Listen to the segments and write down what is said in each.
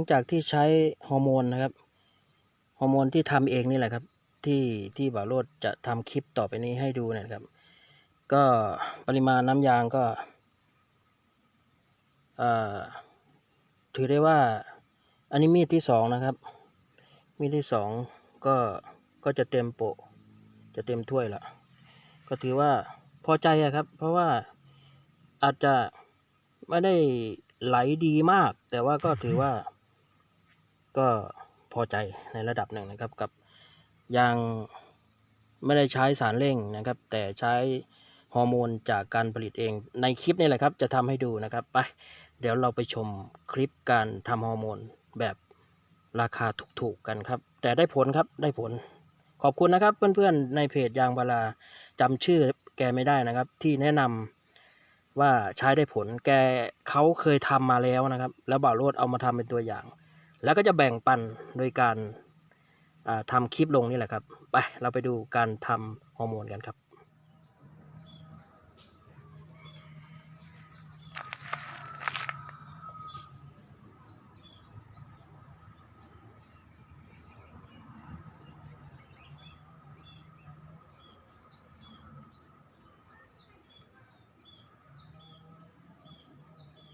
งจากที่ใช้ฮอร์โมนนะครับฮอร์โมนที่ทำเองนี่แหละครับ ที่ที่บ่าวโรดจะทำคลิปต่อไปนี้ให้ดูเนะครับ ก็ปริมาณน้ำยางก็ถือได้ว่าอันนี้มีดที่สองนะครับ มีดที่สองก็ก็จะเต็มโปะ จะเต็มถ้วยละก็ถือว่าพอใจอะครับ เพราะว่าอาจจะไม่ได้ไหลดีมาก แต่ว่าก็ถือว่า ก็พอใจในระดับหนึ่งนะครับกับยางไม่ได้ใช้สารเร่งนะครับ แต่ใช้ฮอร์โมนจากการผลิตเองในคลิปนี่แหละครับ จะทำให้ดูนะครับไปเดี๋ยวเราไปชมคลิปการทำฮอร์โมนแบบราคาถูกๆกันครับ แต่ได้ผลครับได้ผล ขอบคุณนะครับ เพื่อนๆในเพจยางบาราจำชื่อแกไม่ได้นะครับ ที่แนะนำว่าใช้ได้ผลแกเขาเคยทำมาแล้วนะครับ แล้วบ่าวโรดเอามาทำเป็นตัวอย่าง แล้วก็จะแบ่งปันโดยการทำทำคลิปลงนี่แหละครับ ไปเราไปดูการทำฮอร์โมนกันครับ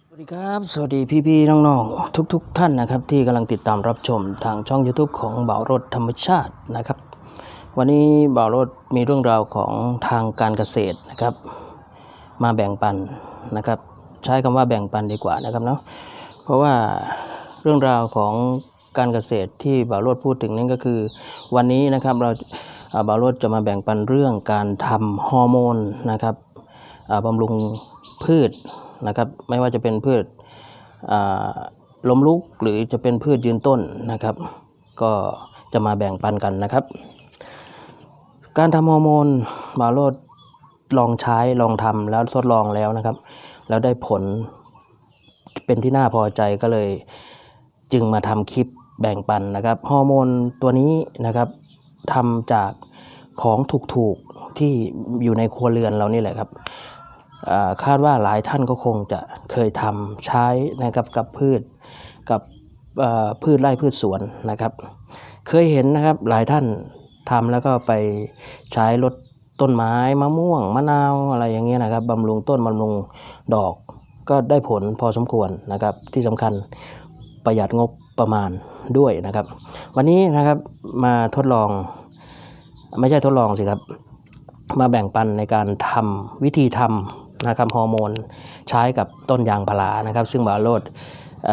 สวัสดีครับ สวัสดีพี่ๆน้องๆ ทุก ๆ ท่านนะครับ ที่กำลังติดตามรับชมทางช่อง YouTube ของบ่าวรถธรรมชาตินะครับ วันนี้บ่าวรถมีเรื่องราวของทางการเกษตรนะครับ มาแบ่งปันนะครับ ใช้คำว่าแบ่งปันดีกว่านะครับเนาะเพราะว่าเรื่องราวของการเกษตรที่บ่าวรถพูดถึงนั่นก็คือ วันนี้นะครับเราอ่าบ่าวรถจะมาแบ่งปันเรื่องการทำฮอร์โมนนะครับบำรุงพืช นะครับ ไม่ว่าจะเป็นพืชล้มลุกหรือจะเป็นพืชยืนต้นนะครับ ก็จะมาแบ่งปันกันนะครับ การทำฮอร์โมนบาโรดลองใช้ลองทำแล้วทดลองแล้วนะครับ แล้วได้ผลเป็นที่น่าพอใจก็เลยจึงมาทำคลิปแบ่งปันนะครับฮอร์โมนตัวนี้นะครับทำจากของถูกๆที่อยู่ในครัวเรือนเรานี่แหละครับ คาดว่าหลายท่านก็คงจะเคยทำใช้นะครับกับพืชกับพืชไร่พืชสวนนะครับ เคยเห็นนะครับหลายท่านทำแล้วก็ไปใช้ลดต้นไม้มะม่วงมะนาวอะไรอย่างเงี้ยนะครับบำรุงต้นบำรุงดอกก็ได้ผลพอสมควรนะครับ ที่สำคัญประหยัดงบประมาณด้วยนะครับ วันนี้นะครับมาทดลองไม่ใช่ทดลองสิครับ มาแบ่งปันในการทำวิธีทำ นะครับฮอร์โมนใช้กับต้นยางพารานะครับ ซึ่งบาโรดอ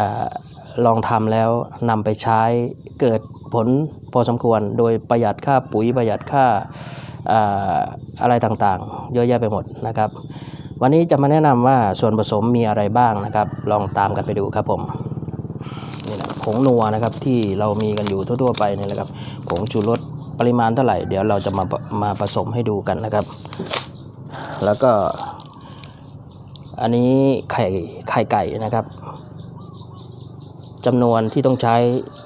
ลองทำแล้วนำไปใช้เกิดผลพอสมควร โดยประหยัดค่าปุ๋ยประหยัดค่าอะไรต่างๆ เยอะแยะไปหมดนะครับ วันนี้จะมาแนะนำว่าส่วนผสมมีอะไรบ้างนะครับ ลองตามกันไปดูครับผมนี่แหละผงนัวนะครับที่เรามีกันอยู่ทั่วๆไปนี่แหละครับผงชูรสปริมาณเท่าไหร่ เดี๋ยวเราจะมามาผสมให้ดูกันนะครับ แล้วก็ อันนี้ไข่ไข่ไก่นะครับจำนวนที่ต้องใช้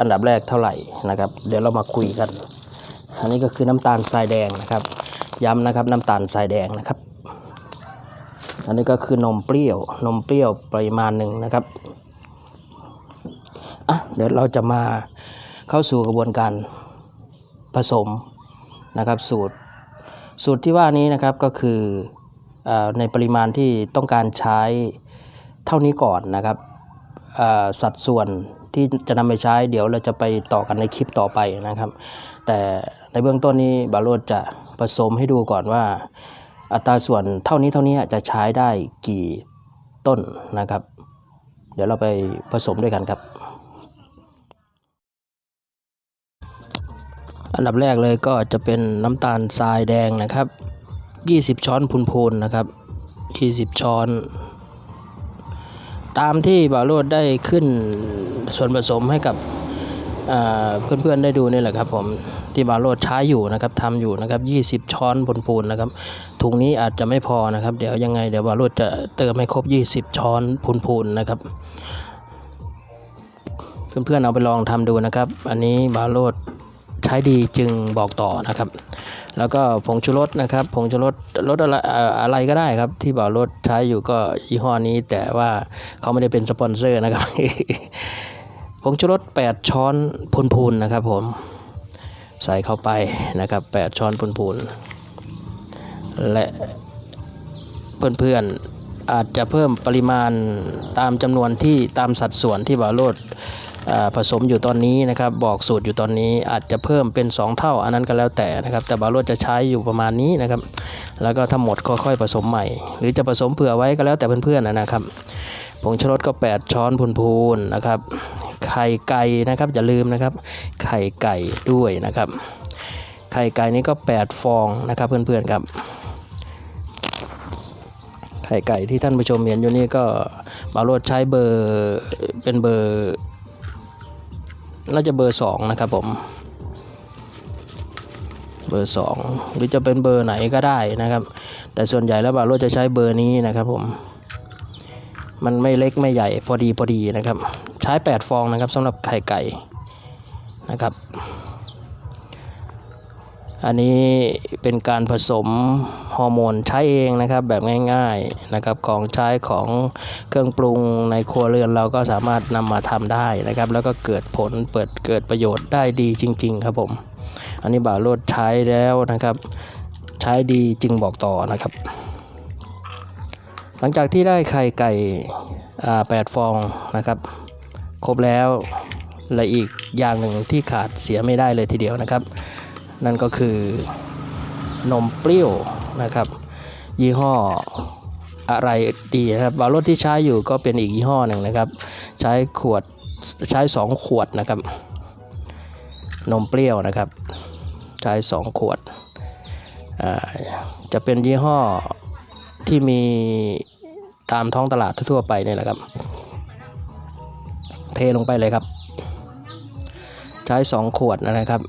อันดับแรกเท่าไหร่นะครับ เดี๋ยวเรามาคุยกัน อันนี้ก็คือน้ำตาลทรายแดงนะครับ ย้ำนะครับน้ำตาลทรายแดงนะครับ อันนี้ก็คือนมเปรี้ยวนมเปรี้ยวปริมาณหนึ่งนะครับอะเดี๋ยวเราจะมาเข้าสู่กระบวนการผสมนะครับสูตร สูตรที่ว่านี้นะครับก็คือเออ ในปริมาณที่ต้องการใช้เท่านี้ก่อนนะครับสัดส่วนที่จะนำไปใช้เดี๋ยวเราจะไปต่อกันในคลิปต่อไปนะครับ แต่ในเบื้องต้นนี้บาโรดจะผสมให้ดูก่อนว่า อัตราส่วนเท่านี้เท่านี้จะใช้ได้กี่ต้นนะครับ เดี๋ยวเราไปผสมด้วยกันครับ อันดับแรกเลยก็จะเป็นน้ำตาลทรายแดงนะครับ 20 ช้อนพูนๆนะครับ 20 ช้อน ตามที่บ่าวโรดได้ขึ้นส่วนผสมให้กับเพื่อนๆได้ดูนี่แหละครับผมที่บาโรดใช้อยู่นะครับทำอยู่นะครับ20 ช้อนพูนๆนะครับถุงนี้อาจจะไม่พอนะครับ เดี๋ยวยังไงเดี๋ยวบาโรดจะเติมให้ครบ 20 ช้อนพูนๆนะครับ เพื่อนๆเอาไปลองทำดูนะครับ อันนี้บาโรดใช้ดีจึงบอกต่อนะครับ แล้วก็ผงชูรสนะครับผงชูรสรสอะไรอะไรก็ได้ครับ ที่บ่าวรถใช้อยู่ก็ยี่ห้อนี้ แต่ว่าเขาไม่ได้เป็นสปอนเซอร์นะครับผงชูรส8 ช้อนพูนๆนะครับ ผมใส่เข้าไปนะครับ 8 ช้อนพูนๆและเพื่อนๆอาจจะเพิ่มปริมาณตามจำนวนที่ตามสัดส่วนที่บาโรด ผสมอยู่ตอนนี้นะครับ บอกสูตรอยู่ตอนนี้อาจจะเพิ่มเป็น 2 เท่าอันนั้นก็แล้วแต่นะครับ แต่บาโรดจะใช้อยู่ประมาณนี้นะครับ แล้วก็ถ้าหมดก็ค่อยผสมใหม่ หรือจะผสมเผื่อไว้ก็แล้วแต่เพื่อนๆนะครับผงชูรสก็ 8 ช้อนพูนๆนะครับ ไข่ไก่นะครับอย่าลืมนะครับ ไข่ไก่ด้วยนะครับ ไข่ไก่นี้ก็ 8 ฟองนะครับเพื่อนๆครับไข่ไก่ที่ท่านผู้ชมเห็นอยู่นี่ก็บาโรดใช้เบอร์เป็นเบอร์ น่าจะเบอร์ 2 นะครับผม เบอร์ 2 หรือจะเป็นเบอร์ไหนก็ได้นะครับ แต่ส่วนใหญ่แล้วบาโรดจะใช้เบอร์นี้นะครับผม มันไม่เล็กไม่ใหญ่พอดีพอดีนะครับ ใช้ 8 ฟองนะครับสำหรับไข่ไก่นะครับ อันนี้เป็นการผสมฮอร์โมนใช้เองนะครับแบบง่ายๆนะครับของใช้ของเครื่องปรุงในครัวเรือนเราก็สามารถนำมาทำได้นะครับ แล้วก็เกิดผลเปิดเกิดประโยชน์ได้ดีจริง ๆ ครับผม อันนี้บ่าวโรดใช้แล้วนะครับ ใช้ดีจึงบอกต่อนะครับ หลังจากที่ได้ไข่ไก่แปดฟองนะครับ ครบแล้วและอีกอย่างหนึ่งที่ขาดเสียไม่ได้เลยทีเดียวนะครับ นั่นก็คือนมเปรี้ยวนะครับ ยี่ห้ออะไรดีนะครับบารถที่ใช้อยู่ก็เป็นอีกยี่ห้อหนึ่งนะครับ ใช้ขวดใช้ 2 ขวดนะครับ นมเปรี้ยวนะครับ ใช้ 2 ขวด จะเป็นยี่ห้อที่มีตามท้องตลาดทั่วไปนี่แหละครับ เทลงไปเลยครับ ใช้ 2 ขวดนะครับ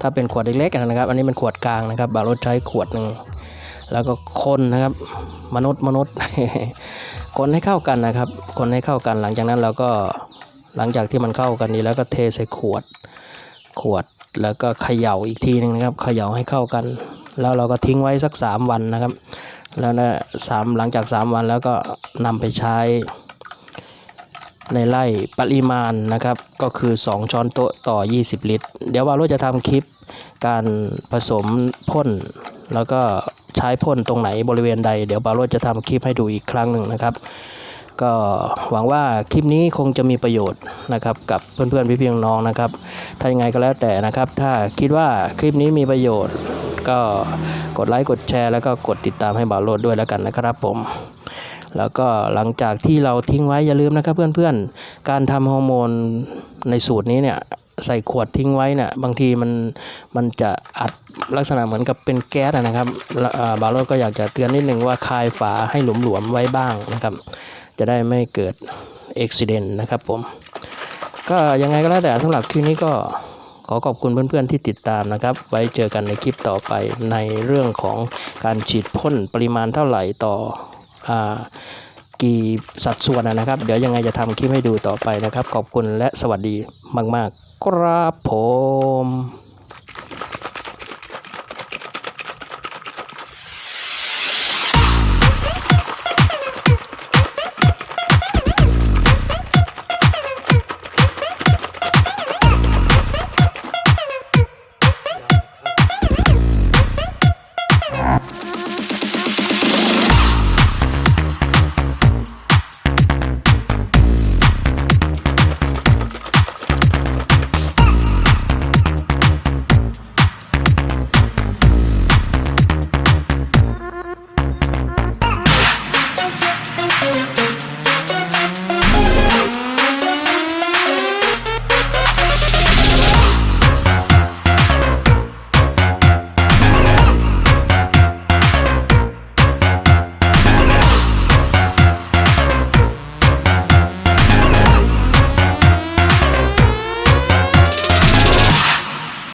ถ้าเป็นขวดเล็กๆนะครับ อันนี้เป็นขวดกลางนะครับบารถใช้ขวดหนึ่งแล้วก็คนนะครับ มนุษย์มนุษย์ คนให้เข้ากันนะครับ คนให้เข้ากันหลังจากนั้นเราก็หลังจากที่มันเข้ากันนี้แล้วก็เทใส่ขวด ขวดแล้วก็เขย่าอีกทีหนึ่งนะครับ เขย่าให้เข้ากัน แล้วเราก็ทิ้งไว้สัก 3 วันนะครับ แล้วนะสามหลังจาก 3 วันแล้วก็นำไปใช้ ในไล่ปริมาณนะครับก็คือ 2 ช้อนโต๊ะต่อ 20 ลิตร เดี๋ยววาโรจะทำคลิปการผสมพ่น แล้วก็ใช้พ่นตรงไหนบริเวณใด เดี๋ยวบาโรจะทำคลิปให้ดูอีกครั้งหนึ่งนะครับ ก็หวังว่าคลิปนี้คงจะมีประโยชน์นะครับกับเพื่อนๆพี่ๆน้องนะครับถ้ายังไงก็แล้วแต่นะครับ ถ้าคิดว่าคลิปนี้มีประโยชน์ ก็กดไลค์กดแชร์ แล้วก็กดติดตามให้บาโรดด้วยแล้วกันนะครับผม แล้วก็หลังจากที่เราทิ้งไว้อย่าลืมนะครับเพื่อนๆ การทำฮอร์โมนในสูตรนี้เนี่ยใส่ขวดทิ้งไว้เนี่ยบางทีมันมันจะอัดลักษณะเหมือนกับเป็นแก๊สนะครับแล้วอ่าบาโรก็อยากจะเตือนนิดนึงว่าคายฝาให้หลวมๆไว้บ้างนะครับ จะได้ไม่เกิดอุบิเหตุนะครับผม ก็ยังไงก็แล้วแต่สำหรับคลิปนี้ก็ขอขอบคุณเพื่อนๆที่ติดตามนะครับ ไว้เจอกันในคลิปต่อไปในเรื่องของการฉีดพ่นปริมาณเท่าไหร่ต่อ กี่สัดส่วนนะครับ เดี๋ยวยังไงจะทำคลิปให้ดูต่อไปนะครับ ขอบคุณและสวัสดีมาก ๆ ครับผม